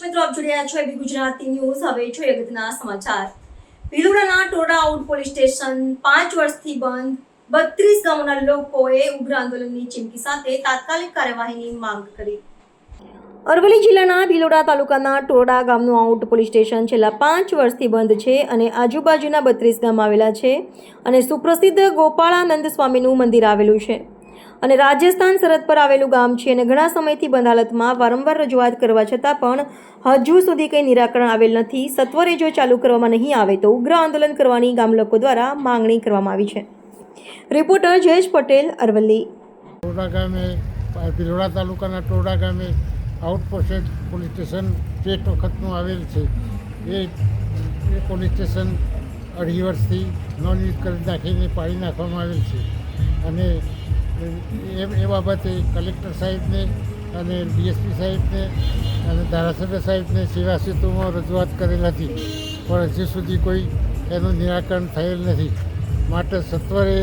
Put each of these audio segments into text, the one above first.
જોઈ રહ્યા છો એબી ગુજરાતી ન્યૂઝ. હવે છો અગત્યના સમાચાર. ભીલોડાના ટોડા આઉટ પોલીસ સ્ટેશન પાંચ વર્ષથી બંધ. બત્રીસ ગામના લોકોએ ઉગ્ર આંદોલનની ચીમકી સાથે તાત્કાલિક કાર્યવાહીની માંગ કરી. અરવલ્લી જિલ્લાના ભીલોડા તાલુકાના ટોડા ગામનું આઉટ પોલીસ સ્ટેશન છેલ્લા પાંચ વર્ષથી બંધ છે અને આજુબાજુના બત્રીસ ગામ આવેલા છે અને સુપ્રસિદ્ધ ગોપાળાનંદ સ્વામીનું મંદિર આવેલું છે. અને રાજસ્થાન સરહદ પર આવેલું ગામ છે અને ઘણા સમયથી બંધ હાલતમાં વારંવાર રજૂઆત કરવા છતાં પણ હજુ સુધી કંઈ નિરાકરણ આવેલ નથી. સત્વરે જો ચાલુ કરવામાં નહીં આવે તો ઉગ્ર આંદોલન કરવાની ગામ લોકો દ્વારા માંગણી કરવામાં આવી છે. રિપોર્ટર જયેશ પટેલ, અરવલ્લી. ટોડા ગામે, ભિલોડા તાલુકાના ટોડા ગામે આઉટપોસ્ટેડ પોલીસ સ્ટેશન સ્ટેટ વખતનું આવેલ છે. એ એ પોલીસ સ્ટેશન અઢી વર્ષથી નોન યુઝ કરી નાખીને પાડી નાખવામાં આવેલ છે. અને એ એ બાબતે કલેક્ટર સાહેબને અને ડીએસપી સાહેબને અને ધારાસભ્ય સાહેબને સેવા સેતુમાં રજૂઆત કરેલ હતી. પણ હજી સુધી કોઈ એનું નિરાકરણ થયેલ નથી. માટે સત્વરે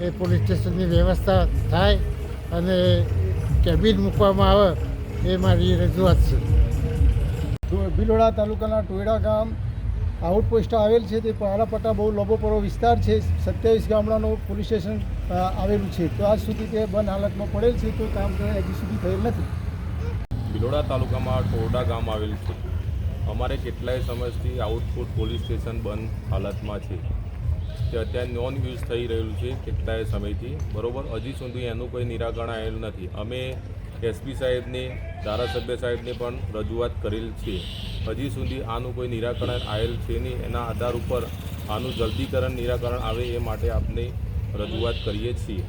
એ પોલીસ સ્ટેશનની વ્યવસ્થા થાય અને કેબિન મૂકવામાં આવે એ મારી રજૂઆત છે. ભિલોડા તાલુકાના ટોયડા ગામ આઉટપોસ્ટ આવેલ છે તે પારાપટ્ટા બહુ લોબોપરો વિસ્તાર છે. સત્યાવીસ ગામડાનું પોલીસ સ્ટેશન આવેલું છે. તો આજ સુધી તે બંધ હાલતમાં પડેલ છે તો કામ હજી સુધી થયેલ નથી. ભિલોડા તાલુકામાં ટોરડા ગામ આવેલું છે. અમારે કેટલાય સમયથી આઉટપોસ્ટ પોલીસ સ્ટેશન બંધ હાલતમાં છે. તે અત્યારે નોન યુઝ થઈ રહ્યું છે કેટલાય સમયથી. બરાબર? હજી સુધી એનું કોઈ નિરાકરણ આવેલું નથી. અમે એસપી સાહેબને, ધારાસભ્ય સાહેબને પણ રજૂઆત કરેલ છે. હજી સુધી આનું કોઈ નિરાકરણ આવેલ છે નહીં. એના આધાર ઉપર આનું જલ્દીકરણ, નિરાકરણ આવે એ માટે આપને રજૂઆત કરીએ છીએ.